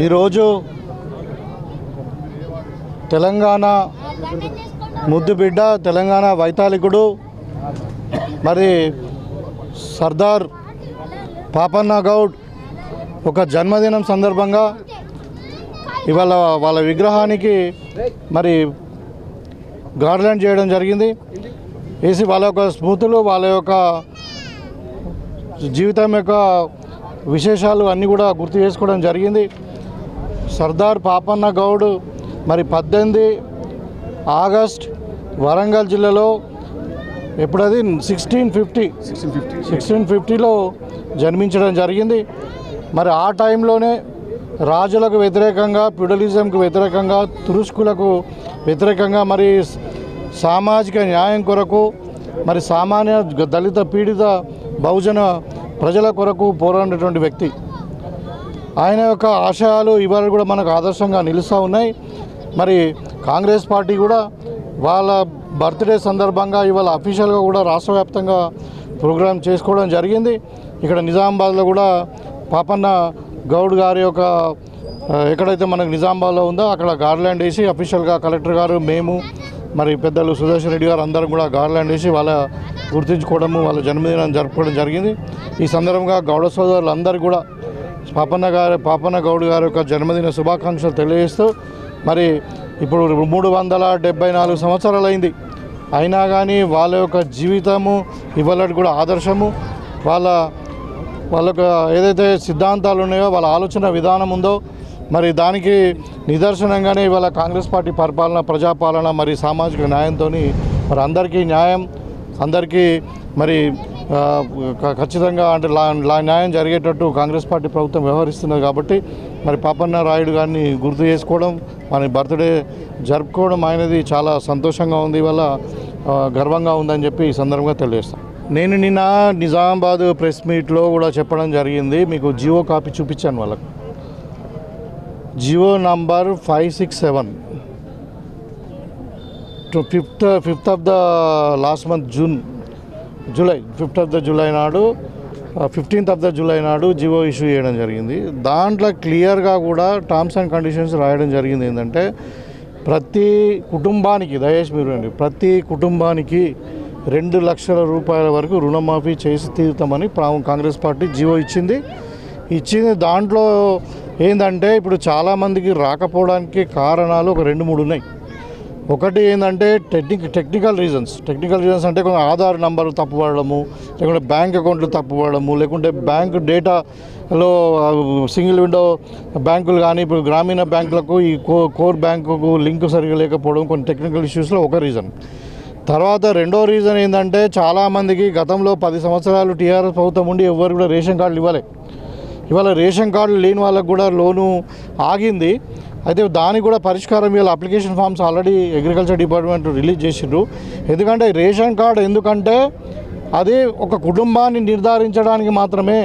ఈరోజు తెలంగాణ ముద్దుబిడ్డ తెలంగాణ వైతాళికుడు మరి సర్దార్ పాపన్న గౌడ్ ఒక జన్మదినం సందర్భంగా ఇవాళ వాళ్ళ విగ్రహానికి మరి గార్లాండ్ చేయడం జరిగింది. వేసి వాళ్ళ యొక్క స్మృతులు వాళ్ళ యొక్క జీవితం యొక్క విశేషాలు అన్నీ కూడా గుర్తు చేసుకోవడం జరిగింది. సర్దార్ పాపన్న గౌడ్ మరి పద్దెనిమిది ఆగస్ట్ వరంగల్ జిల్లాలో ఎప్పుడది? సిక్స్టీన్ ఫిఫ్టీ సిక్స్టీన్ ఫిఫ్టీలో జన్మించడం జరిగింది. మరి ఆ టైంలోనే రాజులకు వ్యతిరేకంగా ప్యూడలిజంకు వ్యతిరేకంగా తురుస్కులకు వ్యతిరేకంగా మరి సామాజిక న్యాయం కొరకు మరి సామాన్య దళిత పీడిత బహుజన ప్రజల కొరకు పోరాడినటువంటి వ్యక్తి. ఆయన యొక్క ఆశయాలు ఇవాళ కూడా మనకు ఆదర్శంగా నిలుస్తూ ఉన్నాయి. మరి కాంగ్రెస్ పార్టీ కూడా వాళ్ళ బర్త్డే సందర్భంగా ఇవాళ అఫీషియల్గా కూడా రాష్ట్ర వ్యాప్తంగా ప్రోగ్రాం చేసుకోవడం జరిగింది. ఇక్కడ నిజామాబాద్లో కూడా పాపన్న గౌడ్ గారి యొక్క ఎక్కడైతే మనకు నిజామాబాద్లో ఉందో అక్కడ గార్లాండ్ వేసి అఫీషియల్గా కలెక్టర్ గారు మేము మరి పెద్దలు సుదర్శన్ రెడ్డి గారు అందరం కూడా గార్లాండ్ వేసి వాళ్ళ గుర్తించుకోవడము వాళ్ళ జన్మదినాన్ని జరుపుకోవడం జరిగింది. ఈ సందర్భంగా గౌడ సోదరులందరూ కూడా పాపన్న గారి పాపన్న గౌడ్ గారి యొక్క జన్మదిన శుభాకాంక్షలు తెలియజేస్తూ మరి ఇప్పుడు మూడు వందల డెబ్బై నాలుగు సంవత్సరాలైంది. అయినా కానీ వాళ్ళ యొక్క జీవితము ఇవాళ కూడా ఆదర్శము. వాళ్ళ వాళ్ళకు ఏదైతే సిద్ధాంతాలు ఉన్నాయో వాళ్ళ ఆలోచన విధానం ఉందో మరి దానికి నిదర్శనంగానే ఇవాళ కాంగ్రెస్ పార్టీ పరిపాలన ప్రజాపాలన మరి సామాజిక న్యాయంతో మరి అందరికీ న్యాయం అందరికీ మరి ఖచ్చితంగా అంటే లా న్యాయం జరిగేటట్టు కాంగ్రెస్ పార్టీ ప్రభుత్వం వ్యవహరిస్తున్నది కాబట్టి మరి పాపన్న రాయుడు గారిని గుర్తు చేసుకోవడం మన బర్త్డే జరుపుకోవడం ఆయనది చాలా సంతోషంగా ఉంది ఇవాళ గర్వంగా ఉందని చెప్పి ఈ సందర్భంగా తెలియజేస్తాను నేను నిన్న నిజామాబాద్ ప్రెస్ మీట్లో కూడా చెప్పడం జరిగింది. మీకు జియో కాపీ చూపించాను వాళ్ళకు. Jio number five six seven. To fifth fifth of the last month June July fifth of the July నాడు ఫిఫ్టీన్త్ ఆఫ్ ద జూలై నాడు జియో ఇష్యూ చేయడం జరిగింది. దాంట్లో క్లియర్గా కూడా టర్మ్స్ అండ్ కండిషన్స్ రాయడం జరిగింది ఏంటంటే ప్రతి కుటుంబానికి దయచేసి మీరు ప్రతి కుటుంబానికి రెండు లక్షల రూపాయల వరకు రుణమాఫీ చేసి తీరుతామని కాంగ్రెస్ పార్టీ జీవో ఇచ్చింది. ఇచ్చింది దాంట్లో ఏంటంటే ఇప్పుడు చాలామందికి రాకపోవడానికి కారణాలు ఒక రెండు మూడు ఉన్నాయి. ఒకటి ఏంటంటే technique technical reasons. Technical reasons అంటే కొంచెం ఆధార్ నంబర్ తప్పుపడము లేకుంటే బ్యాంక్ అకౌంట్లు తప్పుపడము లేకుంటే బ్యాంక్ డేటాలో సింగిల్ విండో బ్యాంకులు కానీ ఇప్పుడు గ్రామీణ బ్యాంకులకు ఈ కో కోర్ బ్యాంకుకు లింక్ సరిగా లేకపోవడం కొన్ని టెక్నికల్ ఇష్యూస్లో ఒక రీజన్. తర్వాత రెండో రీజన్ ఏంటంటే చాలామందికి గతంలో పది సంవత్సరాలు టీఆర్ఎస్ ప్రభుత్వం ఉండి ఎవరు కూడా రేషన్ కార్డులు ఇవ్వలే. ఇవాళ రేషన్ కార్డులు లేని వాళ్ళకు కూడా లోను ఆగింది. అయితే దానికి కూడా పరిష్కారం ఇవాళ application forms already agriculture department release చేసిండ్రు. ఎందుకంటే రేషన్ కార్డు ఎందుకంటే అది ఒక కుటుంబాన్ని నిర్ధారించడానికి మాత్రమే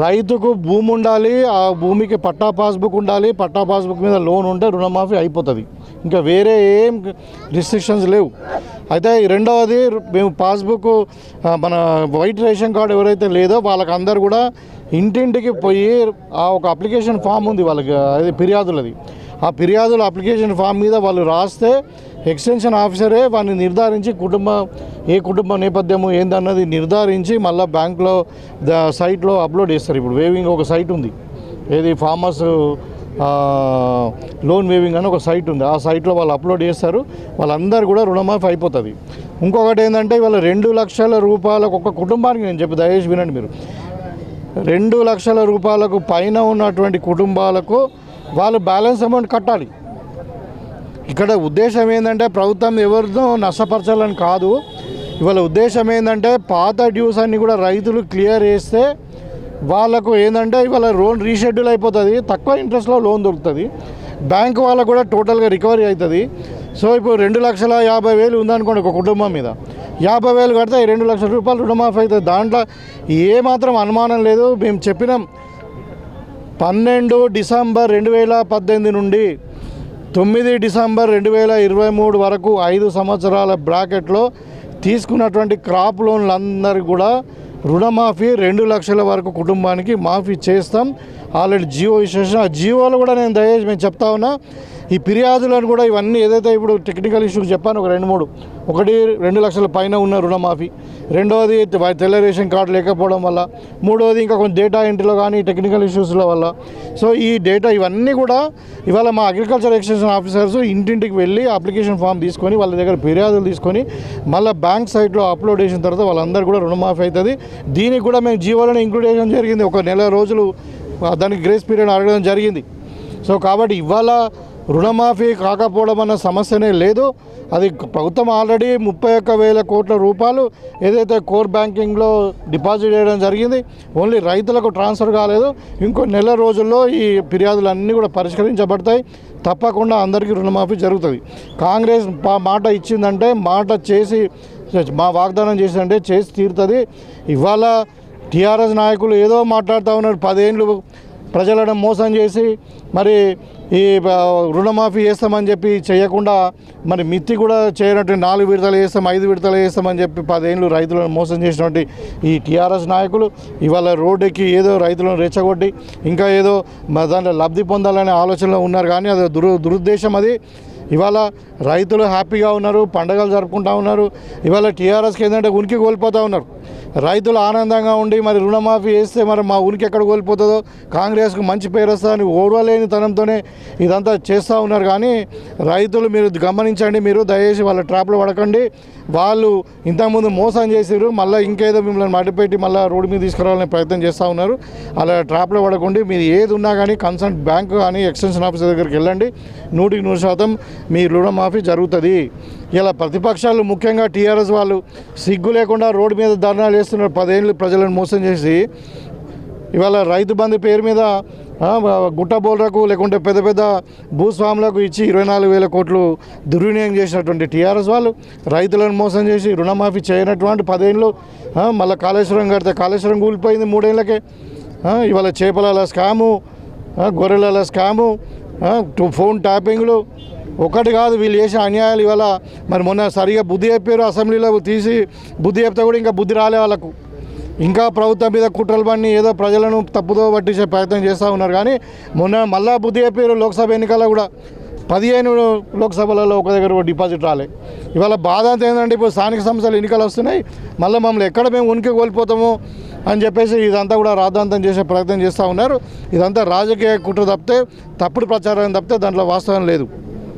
రైతుకు భూమి ఉండాలి ఆ భూమికి పట్టా పాస్బుక్ ఉండాలి పట్టా పాస్బుక్ మీద లోన్ ఉంటే రుణమాఫీ అయిపోతుంది. ఇంకా వేరే ఏం రిస్ట్రిక్షన్స్ లేవు. అయితే ఈ రెండవది మేము పాస్బుక్ మన వైట్ రేషన్ కార్డు ఎవరైతే లేదో వాళ్ళకందరూ అందరు కూడా ఇంటింటికి పోయి ఆ ఒక అప్లికేషన్ ఫామ్ ఉంది వాళ్ళకి అది ఫిర్యాదులది. ఆ ఫిర్యాదుల అప్లికేషన్ ఫామ్ మీద వాళ్ళు రాస్తే ఎక్స్టెన్షన్ ఆఫీసరే వాడిని నిర్ధారించి కుటుంబ ఏ కుటుంబ నేపథ్యము ఏందన్నది నిర్ధారించి మళ్ళీ బ్యాంక్లో ద సైట్లో అప్లోడ్ చేస్తారు. ఇప్పుడు వేవింగ్ ఒక సైట్ ఉంది. ఏది ఫార్మర్స్ లోన్ వేవింగ్ అని ఒక సైట్ ఉంది. ఆ సైట్లో వాళ్ళు అప్లోడ్ చేస్తారు. వాళ్ళందరూ కూడా రుణమాఫీ అయిపోతుంది. ఇంకొకటి ఏంటంటే ఇవాళ రెండు లక్షల రూపాయలకు ఒక కుటుంబానికి నేను చెప్పి దయచేసి వినండి మీరు. రెండు లక్షల రూపాయలకు పైన ఉన్నటువంటి కుటుంబాలకు వాళ్ళు బ్యాలెన్స్ అమౌంట్ కట్టాలి. ఇక్కడ ఉద్దేశం ఏంటంటే ప్రభుత్వం ఎవరితో నష్టపరచాలని కాదు. ఇవాళ ఉద్దేశం ఏంటంటే పాత డ్యూస్ అన్ని కూడా రైతులు క్లియర్ చేస్తే వాళ్ళకు ఏంటంటే ఇవాళ లోన్ రీషెడ్యూల్ అయిపోతుంది తక్కువ ఇంట్రెస్ట్లో లోన్ దొరుకుతుంది. బ్యాంక్ వాళ్ళకు కూడా టోటల్గా రికవరీ అవుతుంది సో ఇప్పుడు రెండు లక్షల యాభై వేలు ఉందనుకోండి ఒక కుటుంబం మీద. యాభై వేలు కడితే రెండు లక్షల రూపాయలు రుణమాఫీ అవుతుంది దాంట్లో ఏ మాత్రం అనుమానం లేదు. మేము చెప్పినాం పన్నెండు డిసెంబర్ రెండు వేల పద్దెనిమిది నుండి తొమ్మిది డిసెంబర్ రెండు వేల ఇరవై మూడు వరకు ఐదు సంవత్సరాల బ్రాకెట్లో తీసుకున్నటువంటి క్రాప్ లోన్లు కూడా రుణమాఫీ రెండు లక్షల వరకు కుటుంబానికి మాఫీ చేస్తాం. ఆల్రెడీ జియో విశేషం ఆ జియోలో కూడా నేను దయచేసి మేము చెప్తా ఉన్నా ఈ ఫిర్యాదులను కూడా ఇవన్నీ ఏదైతే ఇప్పుడు టెక్నికల్ ఇష్యూస్ చెప్పాను ఒక రెండు మూడు ఒకటి రెండు లక్షల పైన ఉన్న రుణమాఫీ. రెండవది తెల్ల రేషన్ కార్డు లేకపోవడం వల్ల. మూడవది ఇంకా కొంచెం డేటా ఎంట్రీలో కానీ టెక్నికల్ ఇష్యూస్ల వల్ల. సో ఈ డేటా ఇవన్నీ కూడా ఇవాళ మా అగ్రికల్చర్ ఎక్స్టెన్షన్ ఆఫీసర్స్ ఇంటింటికి వెళ్ళి అప్లికేషన్ ఫామ్ తీసుకొని వాళ్ళ దగ్గర ఫిర్యాదులు తీసుకొని మళ్ళీ బ్యాంక్ సైట్లో అప్లోడ్ చేసిన తర్వాత వాళ్ళందరూ కూడా రుణమాఫీ అవుతుంది. దీనికి కూడా మేము జీవోలను ఇంక్లూడ్ చేయడం జరిగింది. ఒక నెల రోజులు దానికి గ్రేస్ పీరియడ్ అడగడం జరిగింది. సో కాబట్టి ఇవాళ రుణమాఫీ కాకపోవడం అన్న సమస్యనే లేదు. అది ప్రభుత్వం ఆల్రెడీ ముప్పై ఒక్క వేల కోట్ల రూపాయలు ఏదైతే కోర్ బ్యాంకింగ్లో డిపాజిట్ చేయడం జరిగింది ఓన్లీ రైతులకు ట్రాన్స్ఫర్ కాలేదు. ఇంకో నెల రోజుల్లో ఈ ఫిర్యాదులన్నీ కూడా పరిష్కరించబడతాయి. తప్పకుండా అందరికీ రుణమాఫీ జరుగుతుంది. కాంగ్రెస్ మాట ఇచ్చిందంటే మాట చేసి మా వాగ్దానం చేసిందంటే చేసి తీరుతుంది. ఇవాళ టీఆర్ఎస్ నాయకులు ఏదో మాట్లాడుతూ ఉన్నారు పదేళ్ళు ప్రజలను మోసం చేసి మరి ఈ రుణమాఫీ చేస్తామని చెప్పి చేయకుండా మరి మిత్తి కూడా చేయనటువంటి నాలుగు విడతలు చేస్తాం ఐదు విడతలు చేస్తామని చెప్పి పదేళ్ళు రైతులను మోసం చేసినటువంటి ఈ టీఆర్ఎస్ నాయకులు ఇవాళ రోడ్డుకి ఏదో రైతులను రెచ్చగొట్టి ఇంకా ఏదో దాంట్లో లబ్ధి పొందాలనే ఆలోచనలో ఉన్నారు కానీ అది దురు దురుద్దేశం అది. ఇవాళ రైతులు హ్యాపీగా ఉన్నారు పండగలు జరుపుకుంటా ఉన్నారు. ఇవాళ టీఆర్ఎస్కి ఏంటంటే ఉనికి కోల్పోతూ ఉన్నారు. రైతులు ఆనందంగా ఉండి మరి రుణమాఫీ చేస్తే మరి మా ఉనికి ఎక్కడ కోల్పోతుందో? కాంగ్రెస్కు మంచి పేరు వస్తుందని ఓడవలేని తనంతోనే ఇదంతా చేస్తూ ఉన్నారు. కానీ రైతులు మీరు గమనించండి మీరు దయచేసి వాళ్ళ ట్రాప్లో పడకండి. వాళ్ళు ఇంతకుముందు మోసం చేసిర్రు మళ్ళీ ఇంకేదో మిమ్మల్ని మడిపెట్టి మళ్ళీ రోడ్డు మీద తీసుకురావాలని ప్రయత్నం చేస్తూ ఉన్నారు. అలా ట్రాప్లో పడకండి. మీరు ఏది ఉన్నా కానీ కన్సల్ట్ బ్యాంక్ కానీ ఎక్స్టెన్షన్ ఆఫీసర్ దగ్గరికి వెళ్ళండి. నూటికి నూరు శాతం మీ రుణమాఫీ జరుగుతుంది. ఇలా ప్రతిపక్షాలు ముఖ్యంగా టీఆర్ఎస్ వాళ్ళు సిగ్గు లేకుండా రోడ్డు మీద ధర్నాలు చేస్తున్నారు. పదేళ్ళు ప్రజలను మోసం చేసి ఇవాళ రైతు బంధు పేరు మీద గుట్ట బోల్రకు లేకుంటే పెద్ద పెద్ద భూస్వాములకు ఇచ్చి ఇరవై నాలుగు వేల కోట్లు దుర్వినియోగం చేసినటువంటి టీఆర్ఎస్ వాళ్ళు రైతులను మోసం చేసి రుణమాఫీ చేయనటువంటి పదేళ్ళు మళ్ళీ కాళేశ్వరం కడితే కాళేశ్వరం కూలిపోయింది మూడేళ్ళకే ఇవాళ చేపల స్కాము గొర్రెల స్కాము ఫోన్ ట్యాపింగ్లు ఒకటి కాదు వీళ్ళు చేసిన అన్యాయాలు ఇవాళ మరి మొన్న సరిగా బుద్ధి చెప్పారు అసెంబ్లీలో తీసి బుద్ధి చెప్తే కూడా ఇంకా బుద్ధి రాలే వాళ్ళకు. ఇంకా ప్రభుత్వం మీద కుట్రలు పని ఏదో ప్రజలను తప్పుదో పట్టించే ప్రయత్నం చేస్తూ ఉన్నారు. కానీ మొన్న మళ్ళా బుద్ధి చెప్పారు లోక్సభ ఎన్నికల్లో కూడా పదిహేను లోక్సభలలో ఒక దగ్గర డిపాజిట్ రాలే. ఇవాళ బాధ అంతా ఏంటంటే ఇప్పుడు స్థానిక సంస్థలు ఎన్నికలు వస్తున్నాయి మళ్ళీ మమ్మల్ని ఎక్కడ మేము ఉనికి కోల్పోతామో అని చెప్పేసి ఇదంతా కూడా రాద్ధాంతం చేసే ప్రయత్నం చేస్తూ ఉన్నారు. ఇదంతా రాజకీయ కుట్ర తప్పితే తప్పుడు ప్రచారం తప్పితే దాంట్లో వాస్తవం లేదు.